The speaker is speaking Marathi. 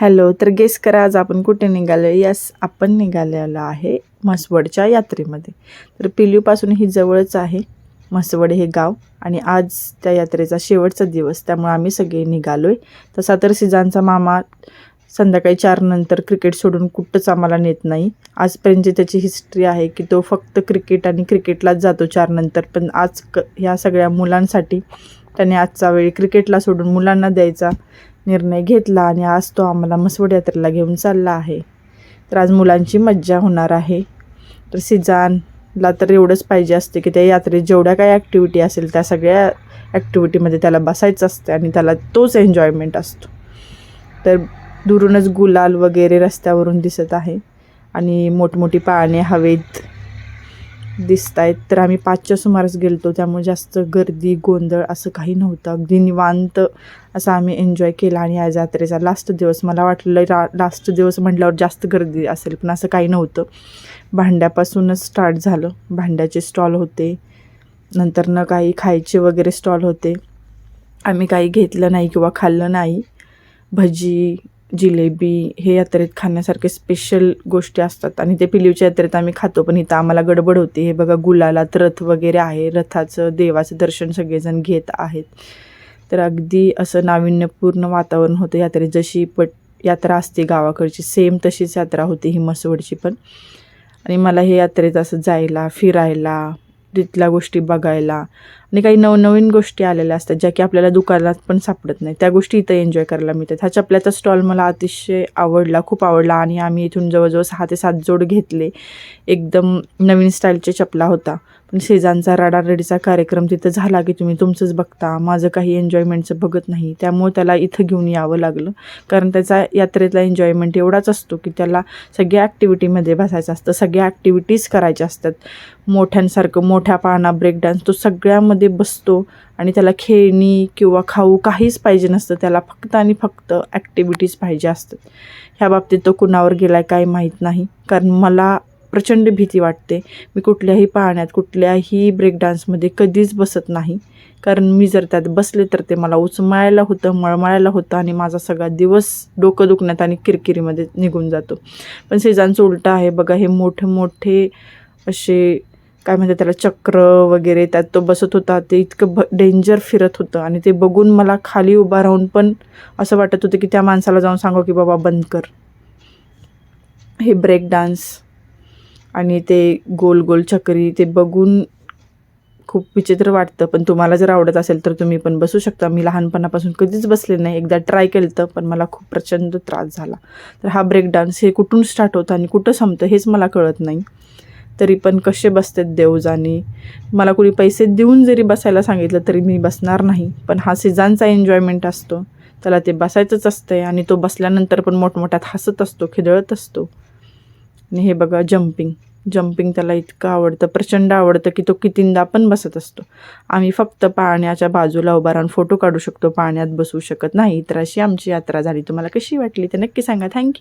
हॅलो तर गेस करा आज आपण कुठे निघालो? यस आपण निघालेलो आहे म्हसवडच्या यात्रेमध्ये. तर पिलीपासून ही जवळच आहे म्हसवड हे गाव आणि आज त्या यात्रेचा शेवटचा दिवस त्यामुळे आम्ही सगळे निघालो आहे तसा तर सिजांचा मामा संध्याकाळी चारनंतर क्रिकेट सोडून कुठंच आम्हाला नेत नाही. आजपर्यंतची त्याची हिस्ट्री आहे की तो फक्त क्रिकेट आणि क्रिकेटलाच जातो चारनंतर पण आज क ह्या सगळ्या मुलांसाठी त्याने आजचा वेळ क्रिकेटला सोडून मुलांना द्यायचा. निर्णय घेतला आणि आज तो आम्हाला मसवड यात्रेला घेऊन चालला आहे. तर आज मुलांची मज्जा होणार आहे. तर सिजानला तर एवढंच पाहिजे असते की त्या यात्रेत जेवढ्या काही ॲक्टिव्हिटी असेल त्या सगळ्या ॲक्टिव्हिटीमध्ये त्याला बसायचं असते आणि त्याला तोच एन्जॉयमेंट असतो. तर दुरूनच गुलाल वगैरे रस्त्यावरून दिसत आहे आणि मोठमोठी पाळणे हवेत दिसत आहेत तर आम्ही पाचच्या सुमारास गेलतो. त्यामुळे जास्त गर्दी गोंधळ असं काही नव्हतं. अगदी निवांत असं आम्ही एन्जॉय केला आणि या जत्रेचा लास्ट दिवस. मला वाटलं रा लास्ट दिवस म्हटल्यावर जास्त गर्दी असेल पण असं काही नव्हतं. भांड्यापासूनच स्टार्ट झालं. भांड्याचे स्टॉल होते. नंतर न काही खायचे वगैरे स्टॉल होते. आम्ही काही घेतलं नाही किंवा खाल्लं नाही. भजी जिलेबी हे यात्रेत खाण्यासारखे स्पेशल गोष्टी असतात. आणि ते पिलीवच्या यात्रेत आम्ही खातो पण इथं आम्हाला गडबड होती. हे बघा गुलालात रथ वगैरे आहे. रथाचं देवाचं दर्शन सगळेजण घेत आहेत. तर अगदी असं नाविन्यपूर्ण वातावरण होतं यात्रेत. जशी पट यात्रा असते गावाकडची सेम तशीच यात्रा होती ही मसवडची पण. आणि मला हे यात्रेत असं जायला फिरायला तिथल्या गोष्टी बघायला आणि काही नवनवीन गोष्टी आलेल्या असतात ज्या की आपल्याला दुकानात पण सापडत नाही त्या गोष्टी इथं एन्जॉय करायला मिळतात. हा चपल्याचा स्टॉल मला अतिशय आवडला खूप आवडला आणि आम्ही इथून जवळजवळ सहा ते सात जोड घेतले. एकदम नवीन स्टाईलचे चपला होता. पण शेजांचा रडारडीचा कार्यक्रम तिथं झाला की तुम्ही तुमचंच बघता. माझं काही एन्जॉयमेंटचं बघत नाही. त्यामुळे त्याला इथं घेऊन यावं लागलं. कारण त्याचा यात्रेतला एन्जॉयमेंट एवढाच असतो की त्याला सगळ्या ॲक्टिव्हिटीमध्ये बसायचं असतं. सगळ्या ॲक्टिव्हिटीज करायच्या असतात. मोठ्यांसारखं मोठ्या पाळणा ब्रेक डान्स तो सगळ्यामध्ये बसतो आणि त्याला खेळणी किंवा खाऊ काहीच पाहिजे नसतं. त्याला फक्त आणि फक्त ॲक्टिव्हिटीज पाहिजे असतात. ह्या बाबतीत तो कुणावर गेला आहे काय माहीत नाही. कारण मला प्रचंड भीती वाटते. मी कुठल्याही पाहण्यात कुठल्याही ब्रेक डान्समध्ये कधीच बसत नाही. कारण मी जर त्यात बसले तर ते मला उचमाळायला होतं मळमळायला होतं आणि माझा सगळा दिवस डोकं दुखण्यात आणि किरकिरीमध्ये निघून जातो. पण सेजांचं उलटं आहे. बघा हे मोठे मोठे असे काय म्हणतात त्याला चक्र वगैरे त्यात तो बसत होता. ते इतकं भ डेंजर फिरत होतं. आणि ते बघून मला खाली उभा राहून पण असं वाटत होतं की त्या माणसाला जाऊन सांगू की बाबा बंद कर. हे ब्रेक डान्स आणि ते गोल गोल चक्री ते बघून खूप विचित्र वाटतं. पण तुम्हाला जर आवडत असेल तर तुम्ही पण बसू शकता. मी लहानपणापासून कधीच बसले नाही. एकदा ट्राय केलं तर पण मला खूप प्रचंड त्रास झाला. तर हा ब्रेक डान्स हे कुठून स्टार्ट होतं आणि कुठं संपतं हेच मला कळत नाही. तरी पण कसे बसतात देवजानी? मला कुणी पैसे देऊन जरी बसायला सांगितलं तरी मी बसणार नाही पण हा सिजांचा एन्जॉयमेंट असतो. त्याला ते बसायचंच असतं आणि तो बसल्यानंतर पण मोठमोठ्यात हसत असतो खिदळत असतो. आणि हे बघा जम्पिंग जम्पिंग त्याला इतकं आवडतं प्रचंड आवडतं की तो कितींदा पण बसत असतो. आम्ही फक्त पाण्याच्या बाजूला उभा राहून फोटो काढू शकतो पाण्यात बसू शकत नाही. तर अशी आमची यात्रा झाली. तुम्हाला कशी वाटली ते नक्की सांगा. थँक्यू